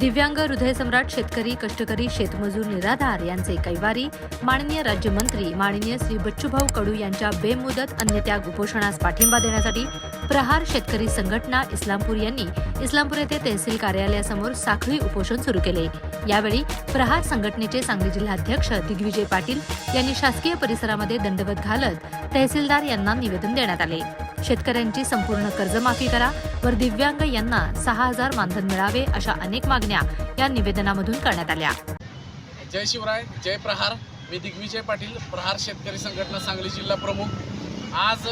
दिव्यांग हृदयसम्राट शेतकरी कष्टकरी शेतमजूर निराधार यांचे कैवारी माननीय राज्यमंत्री माननीय श्री बच्चूभाऊ कडू यांच्या बेमुदत अन्नत्याग उपोषणास पाठिंबा देण्यासाठी प्रहार शेतकरी संघटना इस्लामपूर यांनी इस्लामपूर येथे तहसील कार्यालयासमोर साखळी उपोषण सुरू केले. यावेळी प्रहार संघटनेचे सांगली जिल्हाध्यक्ष दिग्विजय पाटील यांनी शासकीय परिसरामध्ये दंडवत घालत तहसीलदार यांना निवेदन देण्यात आले. शेतकऱ्यांची संपूर्ण कर्जमाफी करा. वर दिव्यांग यांना सहा हजार मानधन मिळावे अशा अनेक मागण्या या निवेदनामधून करण्यात आल्या. जय शिवराय जय प्रहार. मी दिग्विजय पाटील प्रहार शेतकरी संघटना सांगली जिल्हा प्रमुख. आज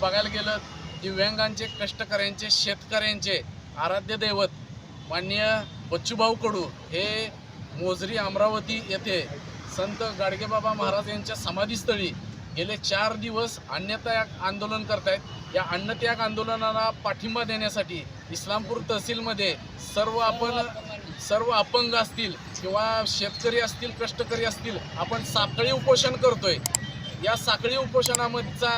बघायला गेलं दिव्यांगांचे कष्टकऱ्यांचे शेतकऱ्यांचे आराध्य दैवत मान्य बच्चूभाऊ कडू हे मोजरी अमरावती येथे संत गाडगेबाबा महाराज यांच्या समाधीस्थळी गेले चार दिवस अन्नत्याग आंदोलन करतायत. या अन्नत्याग आंदोलनाला पाठिंबा देण्यासाठी इस्लामपूर तहसीलमध्ये सर्व आपण सर्व अपंग असतील किंवा शेतकरी असतील कष्टकरी असतील आपण साखळी उपोषण करतोय. या साखळी उपोषणामधचा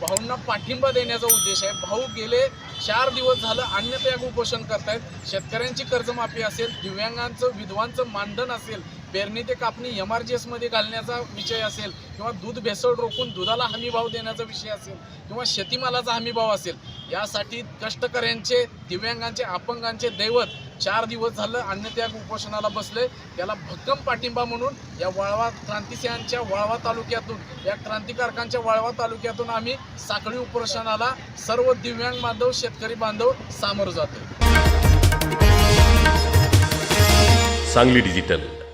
भाऊंना पाठिंबा देण्याचा उद्देश आहे. भाऊ गेले चार दिवस झालं अन्नत्याग उपोषण करतायत. शेतकऱ्यांची कर्जमाफी असेल दिव्यांगांचं विधवांचं मानधन असेल पेरणी ते कापणी एम आर जी एसमध्ये घालण्याचा विषय असेल किंवा दूध भेसळ रोखून दुधाला हमी भाव देण्याचा विषय असेल किंवा शेतीमालाचा हमी भाव असेल यासाठी कष्टकऱ्यांचे दिव्यांगांचे अपंगांचे दैवत चार दिवस झालं अन्नत्याग उपोषणाला बसले. त्याला भक्कम पाठिंबा म्हणून या वाळवा क्रांतिसिंहांच्या वाळवा तालुक्यातून या क्रांतिकारकांच्या वाळवा तालुक्यातून आम्ही साखळी उपोषणाला सर्व दिव्यांग बांधव शेतकरी बांधव सामोरं जातो सांगली डिजिटल.